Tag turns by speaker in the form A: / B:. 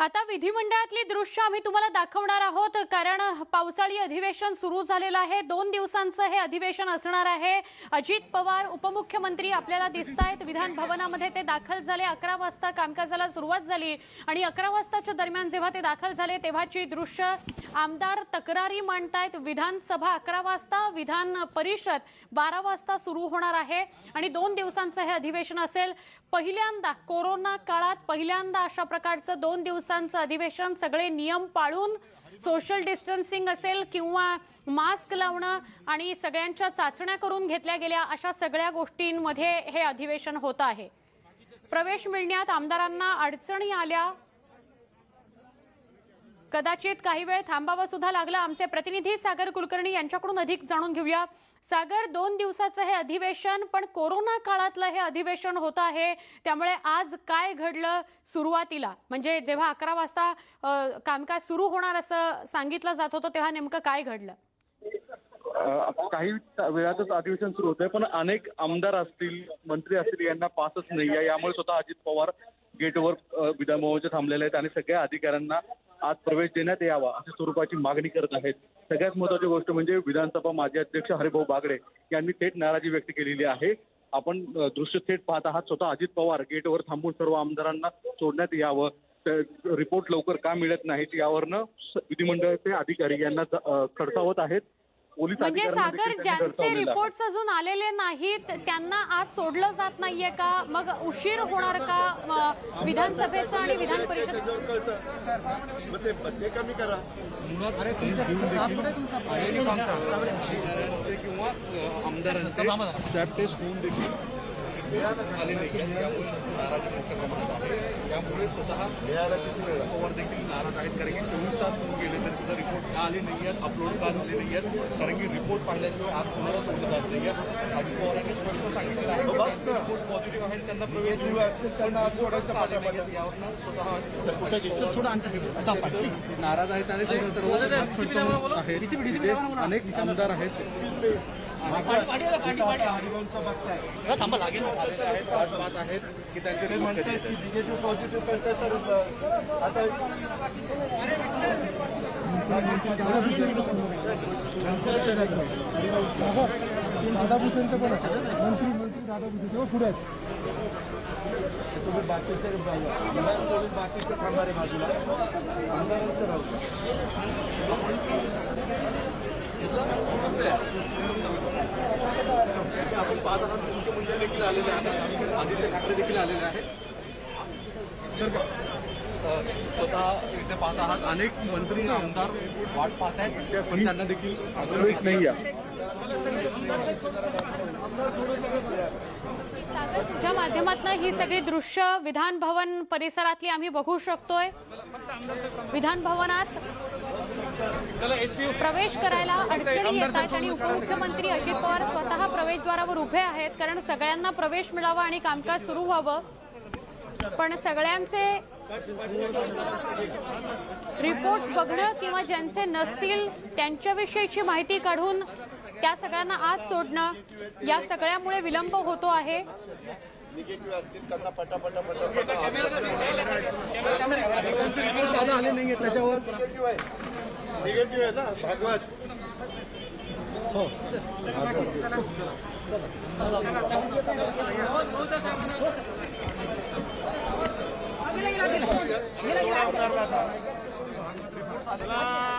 A: आता विधिमंडळातली दृश्य आम्ही तुम्हाला दाखवणार आहोत. कारण पावसाळी अधिवेशन सुरू झालेलं आहे. दोन दिवसांचं हे अधिवेशन असणार आहे. अजित पवार उपमुख्यमंत्री आपल्याला दिसत आहेत विधान भवनामध्ये ते दाखल झाले. अकरा वाजता कामकाजाला सुरुवात झाली. आणि अकरा वाजताच्या दरम्यान जेव्हा ते दाखल झाले तेव्हाची दृश्य आमदार तक्रारी मांडतायत. विधानसभा अकरा वाजता विधान परिषद बारा वाजता सुरू होणार आहे. आणि दोन दिवसांचं हे अधिवेशन असेल. पहिल्यांदा कोरोना काळात पहिल्यांदा अशा प्रकारचं दोन दिवस दिवसांचं अधिवेशन सगळे नियम पाळून सोशल डिस्टन्सिंग असेल किंवा मास्क लावणं आणि सगळ्यांच्या चाचण्या करून घेतल्या गेल्या अशा सगळ्या गोष्टींमध्ये हे अधिवेशन होत आहे. प्रवेश मिळण्यात आमदारांना अडचणी आल्या कदाचित काही वेळ थांबावं सुद्धा लागलं. आमचे प्रतिनिधी सागर कुलकर्णी यांच्याकडून अधिक जाणून घेऊया. सागर दोन दिवसाचं हे अधिवेशन पण कोरोना काळातलं हे अधिवेशन होत आहे. त्यामुळे आज काय घडलं सुरुवातीला? म्हणजे जेव्हा अकरा वाजता कामकाज सुरू होणार असं सांगितलं जात होतं तेव्हा नेमकं काय घडलं?
B: काही वेळातच अधिवेशन सुरू होतंय पण अनेक आमदार असतील मंत्री असतील यांना पासच नाही यामुळे स्वतः अजित पवार गेटवर विधानभवनच्या थांबलेले आहेत आणि सगळ्या अधिकाऱ्यांना आज प्रवेश देण्यात यावा अशा स्वरूपाची मागणी करत आहेत. सगळ्यात महत्वाची गोष्ट म्हणजे विधानसभा माजी अध्यक्ष हरिभाऊ बागडे यांनी थेट नाराजी व्यक्त केलेली आहे. आपण दृश्य थेट पाहत आहात. स्वतः अजित पवार गेटवर थांबून सर्व आमदारांना सोडण्यात यावं. रिपोर्ट लवकर का मिळत नाहीत यावरनं विधिमंडळाचे अधिकारी यांना खडसावत आहेत. पोलीस
A: म्हणजे सागर ज्यांचे. रिपोर्ट्स अजून आलेले नाहीत त्यांना आज सोडलं जात नाहीये का? मग उशीर होणार का विधानसभेचं आणि विधान परिषद?
C: त्याच्यावर कळतं मग ते ते कमी करा.
D: किंवा आमदारांचे स्वॅब टेस्ट होऊन देखील आले नाही. आहेत. या गोष्टी नाराजी मोठ्या प्रमाणात आहे त्यामुळे स्वतः पवार देखील नाराज आहेत. कारण की चोवीस तास होऊन गेले. रिपोर्ट का आले नाही आहेत अपलोड का झाले नाही आहेत कारण की रिपोर्ट पाहिल्याशिवाय आज कोणाला सोडलं जात नाही आहे अजित पवारांनी स्पष्ट सांगितलं आहे
C: बस
D: रिपोर्ट पॉझिटिव्ह आहेत त्यांना प्रवेश
C: त्यांना आज सोडायचं.
D: यावरनं स्वतः नाराज़ आहेत आणि सर्व अनेक आमदार आहेत. की
C: ते
D: report
C: म्हणतात
D: कधी
C: की निगेटिव्ह मंत्री करताय तर अ, आता तुम्ही बाकीचे बाकीचे थांबणारे बाजूला आमदारांचं राहू
D: आपण पाच आहात मुख्यमंत्री देखील आलेले आहेत आदित्य ठाकरे देखील आलेले आहेत स्वतः इथे पाहत आहात. अनेक मंत्री आमदार वाट पाहत आहेत पण त्यांना देखील
B: प्रवेश नाही
A: सागर तुझ्या माध्यमातून ही सगळी दृश्य विधान भवन परिसरातली आम्ही बघू शकतोय. विधान भवनात प्रवेश करायला अडचणी येत आहेत आणि उपमुख्यमंत्री अजित पवार स्वतः प्रवेशद्वारावर उभे आहेत कारण सगळ्यांना प्रवेश मिळावा आणि कामकाज सुरू व्हावं. पण सगळ्यांचे रिपोर्ट्स बघणं किंवा ज्यांचे नसतील त्यांच्याविषयीची माहिती काढून त्या सगळ्यांना आज सोडणं या सगळ्यामुळे विलंब होतो आहे.
C: निगेटिव्ह असतील त्यांना पटापटा पटापटा
D: दादा आले नाहीये त्याच्यावर
C: निगेटिव्ह आहे निगेटिव्ह आहे ना भागवत
D: आलेले